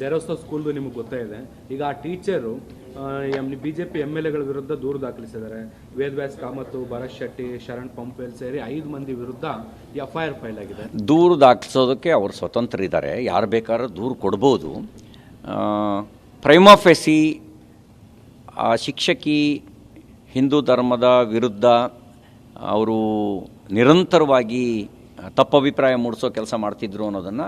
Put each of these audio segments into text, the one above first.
ಜೆರೋಸೋ ಸ್ಕೂಲ್ದು ನಿಮಗೆ ಗೊತ್ತೇ ಇದೆ. ಈಗ ಆ teacher B J P M L ಎಗಳ ವಿರುದ್ಧ ದೂರು ದಾಖಲಿಸಿದ್ದಾರೆ. ವೇದವ್ಯಾಸ್ ಕಾಮತ್ತು ಭರತ್ ಶೆಟ್ಟಿ, ಶರಣ್ ಪಂಪೇಲ್ ಸೇರಿ ಐದು ಮಂದಿ ವಿರುದ್ಧ ಎಫ್ ಐ ಆರ್ ಫೈಲ್ ಆಗಿದೆ. ದೂರು ದಾಖಲಿಸೋದಕ್ಕೆ ಅವರು ಸ್ವತಂತ್ರ ಇದ್ದಾರೆ ಯಾರು ಬೇಕಾದ್ರೂ ದೂರು ಕೊಡ್ಬೋದು. ಪ್ರೈಮಾಫೆಸಿ ಆ, ಶಿಕ್ಷಕಿ ಹಿಂದೂ ಧರ್ಮದ ವಿರುದ್ಧ ಅವರು ನಿರಂತರವಾಗಿ ತಪ್ಪಭಿಪ್ರಾಯ ಮೂಡಿಸೋ ಕೆಲಸ ಮಾಡ್ತಿದ್ರು ಅನ್ನೋದನ್ನು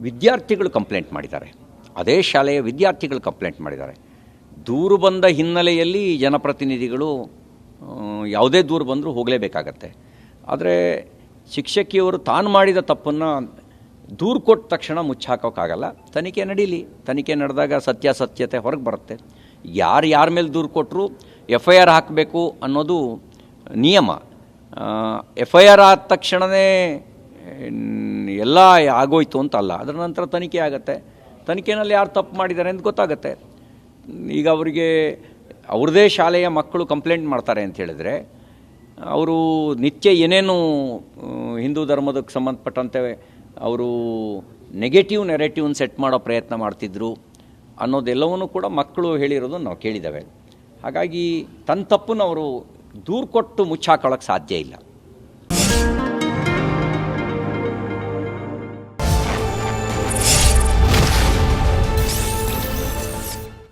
ವಿದ್ಯಾರ್ಥಿಗಳು ಕಂಪ್ಲೇಂಟ್ ಮಾಡಿದ್ದಾರೆ. ಅದೇ ಶಾಲೆಯ ವಿದ್ಯಾರ್ಥಿಗಳು ಕಂಪ್ಲೇಂಟ್ ಮಾಡಿದ್ದಾರೆ. ದೂರು ಬಂದ ಹಿನ್ನೆಲೆಯಲ್ಲಿ ಜನಪ್ರತಿನಿಧಿಗಳು ಯಾವುದೇ ದೂರು ಬಂದರೂ ಹೋಗಲೇಬೇಕಾಗತ್ತೆ. ಆದರೆ ಶಿಕ್ಷಕಿಯವರು ತಾನು ಮಾಡಿದ ತಪ್ಪನ್ನು ದೂರು ಕೊಟ್ಟ ತಕ್ಷಣ ಮುಚ್ಚಾಕೋಕ್ಕಾಗಲ್ಲ. ತನಿಖೆ ನಡೀಲಿ. ತನಿಖೆ ನಡೆದಾಗ ಸತ್ಯಾಸತ್ಯತೆ ಹೊರಗೆ ಬರುತ್ತೆ. ಯಾರು ಯಾರ ಮೇಲೆ ದೂರು ಕೊಟ್ಟರು ಎಫ್ ಐ ಆರ್ ಹಾಕಬೇಕು ಅನ್ನೋದು ನಿಯಮ. ಎಫ್ ಐ ಆರ್ ಆದ ತಕ್ಷಣವೇ ಎಲ್ಲ ಆಗೋಯ್ತು ಅಂತ ಅಲ್ಲ ಅದರ ನಂತರ ತನಿಖೆ ಆಗುತ್ತೆ. ತನಿಖೆನಲ್ಲಿ ಯಾರು ತಪ್ಪು ಮಾಡಿದ್ದಾರೆ ಅಂತ ಗೊತ್ತಾಗುತ್ತೆ. ಈಗ ಅವರಿಗೆ, ಅವ್ರದೇ ಶಾಲೆಯ ಮಕ್ಕಳು ಕಂಪ್ಲೇಂಟ್ ಮಾಡ್ತಾರೆ ಅಂತ ಹೇಳಿದ್ರೆ, ಅವರು ನಿತ್ಯ ಏನೇನು ಹಿಂದೂ ಧರ್ಮದಕ್ಕೆ ಸಂಬಂಧಪಟ್ಟಂತೆ ಅವರು ನೆಗೆಟಿವ್ ನೆರೆಟಿವ್ನ ಸೆಟ್ ಮಾಡೋ ಪ್ರಯತ್ನ ಮಾಡ್ತಿದ್ರು ಅನ್ನೋದೆಲ್ಲವನ್ನೂ ಕೂಡ ಮಕ್ಕಳು ಹೇಳಿರೋದು ನಾವು ಕೇಳಿದ್ದೇವೆ. ಹಾಗಾಗಿ ತನ್ನ ತಪ್ಪನ್ನು ಅವರು ದೂರು ಕೊಟ್ಟು ಮುಚ್ಚಾಕೊಳ್ಳೋಕ್ಕೆ ಸಾಧ್ಯ ಇಲ್ಲ.